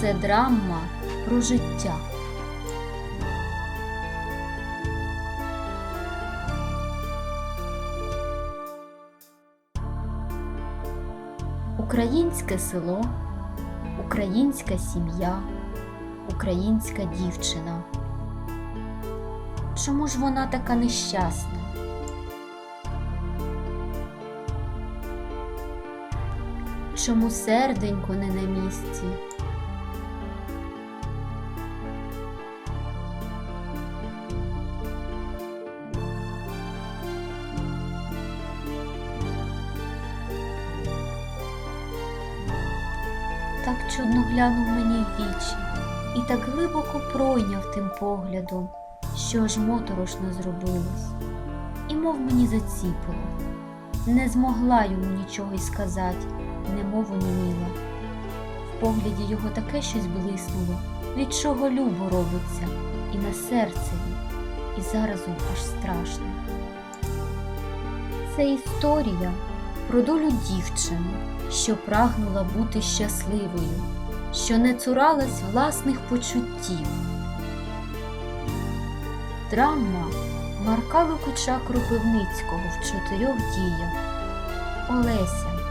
Це драма про життя. Українське село, українська сім'я, українська дівчина. Чому ж вона така нещасна? Чому серденько не на місці? Так чудно глянув мені в вічі і так глибоко пройняв тим поглядом, що аж моторошно зробилось, і мов мені заціпило. Не змогла йому нічого й сказати, немов оніміла. В погляді його таке щось блиснуло, від чого любо робиться, і на серцеві, і заразом аж страшно. Це історія про долю дівчини, що прагнула бути щасливою, що не цуралась власних почуттів. Драма Марка Лукуча Кропивницького в чотирьох діях. Олеся